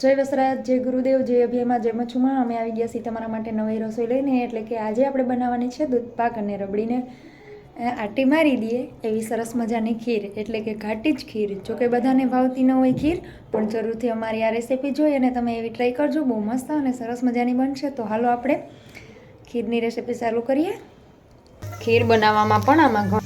જય વસરાજ, જય ગુરુદેવ, જય અભિયમાં, જય મચ્છુમાં અમે આવી ગયા છીએ તમારા માટે નવી રસોઈ લઈને, એટલે કે આજે આપણે બનાવવાની છે દૂધ, પાક અને રબડીને. આટી મારી દઈએ એવી સરસ મજાની ખીર, એટલે કે ઘાટી જ ખીર. જો કે બધાને ભાવતી ન હોય ખીર, પણ જરૂરથી અમારી આ રેસીપી જોઈ અને તમે એવી ટ્રાય કરજો, બહુ મસ્ત અને સરસ મજાની બનશે. તો હાલો આપણે ખીરની રેસીપી ચાલુ કરીએ. ખીર બનાવવામાં પણ આમાં ઘણ-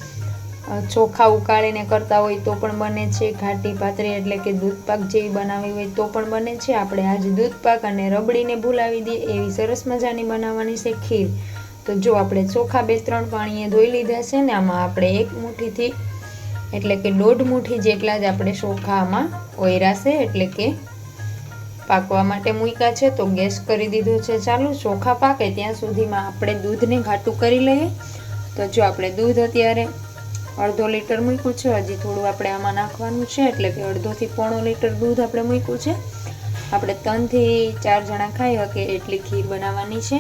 ચોખા ઉકાળીને કરતા હોય તો પણ બને છે. ઘાટી પાતરી એટલે કે દૂધ પાક જેવી બનાવી હોય તો પણ બને છે. આપણે આજે દૂધ પાક અને રબડીને ભૂલાવી દઈએ એવી સરસ મજાની બનાવવાની છે ખીર. તો જો આપણે ચોખા બે ત્રણ પાણીએ ધોઈ લીધા છે ને, આમાં આપણે એક મુઠ્ઠીથી એટલે કે દોઢ મુઠ્ઠી જેટલા જ આપણે ચોખામાં ઓયરાશે એટલે કે પાકવા માટે મૂક્યા છે. તો ગેસ કરી દીધો છે ચાલુ. ચોખા પાકે ત્યાં સુધીમાં આપણે દૂધને ઘાટું કરી લઈએ. તો જો આપણે દૂધ અત્યારે અડધો લીટર મૂક્યું છે. હજી થોડું આપણે આમાં નાખવાનું છે, એટલે કે અડધોથી પોણો લીટર દૂધ આપણે મૂક્યું છે. આપણે ત્રણથી ચાર જણા ખાઈ શકે એટલી ખીર બનાવવાની છે.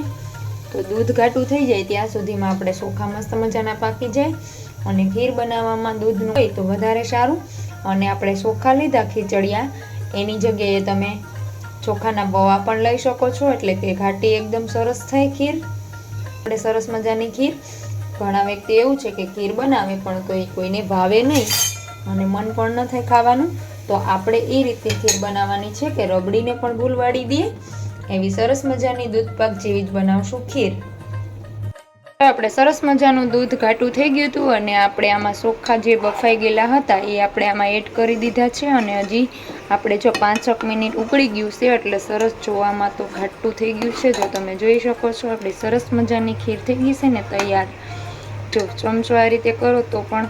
તો દૂધ ઘાટું થઈ જાય ત્યાં સુધીમાં આપણે ચોખા મસ્ત મજાના પાકી જાય અને ખીર બનાવવામાં દૂધનું હોય તો વધારે સારું. અને આપણે ચોખા લીધા ખીચડિયા, એની જગ્યાએ તમે ચોખાના બવા પણ લઈ શકો છો, એટલે કે ઘાટી એકદમ સરસ થાય ખીર. આપણે સરસ મજાની ખીર. ઘણા વ્યક્તિ એવું છે કે ખીર બનાવે પણ તો એ કોઈને ભાવે નહીં અને મન પણ ન થાય ખાવાનું, તો આપણે એ રીતે ખીર બનાવવાની છે કે રબડીને પણ ભૂલવાડી દઈએ. એવી સરસ મજાની દૂધ પાક જેવી જ બનાવશું ખીર. આપણે સરસ મજાનું દૂધ ઘાટું થઈ ગયું હતું અને આપણે આમાં ચોખ્ખા જે બફાઈ ગયેલા હતા એ આપણે આમાં એડ કરી દીધા છે અને હજી આપણે જો પાંચક મિનિટ ઉકળી ગયું છે એટલે સરસ જોવામાં તો ઘાટું થઈ ગયું છે. જો તમે જોઈ શકો છો, આપણી સરસ મજાની ખીર થઈ ગઈ છે ને તૈયાર. જો ચમચો આ રીતે કરો તો પણ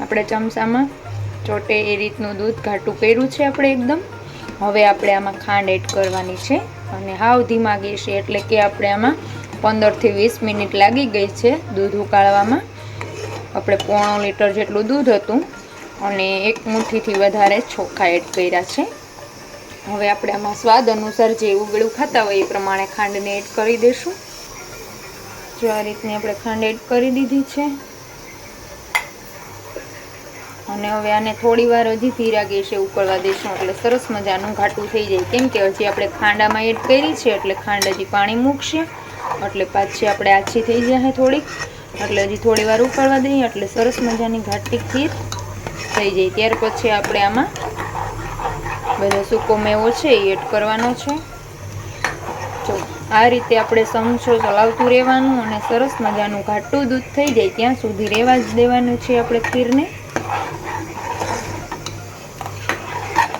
આપણે ચમચામાં ચોટે એ રીતનું દૂધ ઘાટું કર્યું છે આપણે એકદમ. હવે આપણે આમાં ખાંડ એડ કરવાની છે અને હાવ ધીમા ગેસે એટલે કે આપણે આમાં પંદરથી વીસ મિનિટ લાગી ગઈ છે દૂધ ઉકાળવામાં. આપણે પોણો લીટર જેટલું દૂધ હતું અને એક મુઠ્ઠીથી વધારે ચોખા એડ કર્યા છે. હવે આપણે આમાં સ્વાદ અનુસાર જે ઉગળું ખાતા હોય એ પ્રમાણે ખાંડને એડ કરી દઈશું જો આ રીતની આપણે ખાંડ એડ કરી દીધી છે. અને હવે આને થોડી વાર હજી ધીરા ગેસે ઉકળવા દઈશું એટલે સરસ મજાનું ઘાટું થઈ જાય. કેમ કે હજી આપણે ખાંડામાં એડ કરી છે, એટલે ખાંડ હજી પાણી મૂકશે. એટલે પાછી આપણે આછી થઈ જાય થોડીક. એટલે હજી થોડી વાર ઉકળવા દઈએ, એટલે સરસ મજાની ઘાટી ખીર થઈ જાય. ત્યાર પછી આપણે આમાં બધો સૂકો મેવો છે, એ એડ કરવાનો છે. જો આ રીતે આપણે સમસો ચલાવતું રહેવાનું અને સરસ મજાનું ઘાટું દૂધ થઈ જાય ત્યાં સુધી રહેવા જ દેવાનું છે આપણે ખીરને.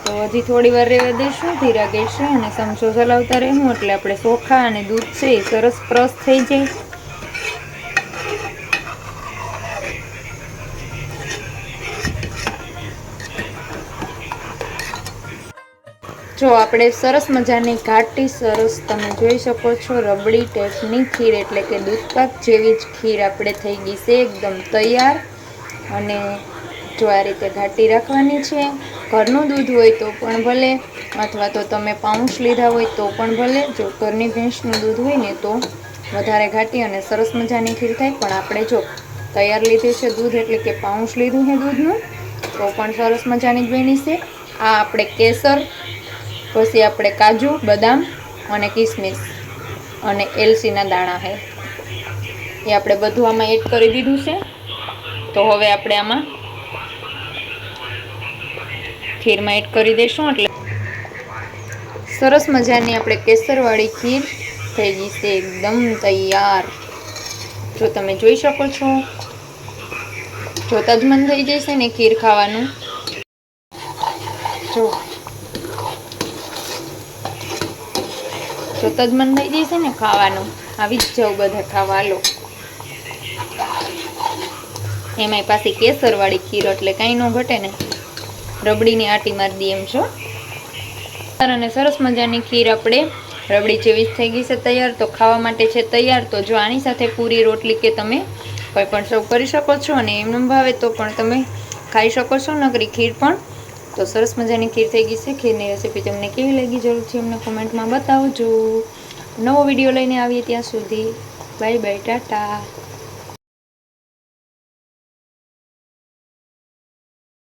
તો હજી થોડી વાર રહેવા દઈશું ધીરા ગેસે અને સમસો ચલાવતા રહેવું એટલે આપણે ચોખા અને દૂધ છે એ સરસ પ્રસ થઈ જાય. જો આપણે સરસ મજાની ઘાટી સરસ તમે જોઈ શકો છો, રબડી ટેપની ખીર એટલે કે દૂધપાક જેવી જ ખીર આપણે થઈ ગઈ છે, એકદમ તૈયાર. અને જો આ રીતે ઘાટી રાખવાની છે, ઘરનું દૂધ હોય તો પણ ભલે, અથવા તો તમે પાઉચ લીધા હોય તો પણ ભલે, જો ઘરની ભેંસનું દૂધ હોય ને તો વધારે ઘાટી અને સરસ મજાની ખીર થાય. પણ આપણે જો તૈયાર લીધું છે દૂધ એટલે કે પાઉચ લીધું છે દૂધનું, તો પણ સરસ મજાની જ બની છે. આ આપણે કેસર પછી આપણે કાજુ, બદામ અને કિસમિસ અને એલસીના દાણા છે. એ આપણે બધું આમાં એડ કરી દીધું છે. તો હવે આપણે આમાં ખીરમાં એડ કરી દઈશું એટલે સરસ મજાની આપણે કેસરવાળી ખીર થઈ ગઈ છે, એકદમ તૈયાર. જો તમે જોઈ શકો છો, જોતા જ મન થઈ જશે ને ખીર ખાવાનું. જો જોતા જ મન થઈ જશે ને ખાવાનું. આવી જ જાવ બધા ખાવા લો એમાંય પાછી કેસરવાળી ખીર એટલે કાંઈ ન ઘટે ને. રબડીની આટી મારી દઈએ એમ છો. અને સરસ મજાની ખીર આપણે રબડી જેવી જ થઈ ગઈ છે તૈયાર. તો ખાવા માટે છે તૈયાર. તો જો આની સાથે પૂરી રોટલી કે તમે કોઈ પણ સર્વ કરી શકો છો અને એમનું ભાવે તો પણ તમે ખાઈ શકો છો નકરી ખીર પણ. તો સરસ મજાની ખીર થઈ ગઈ છે. ખીરની રેસીપી તમને કેવી લાગી જરૂરથી અમને કોમેન્ટમાં બતાવજો. નવો વીડિયો લઈને આવીએ ત્યાં સુધી. Bye bye tata.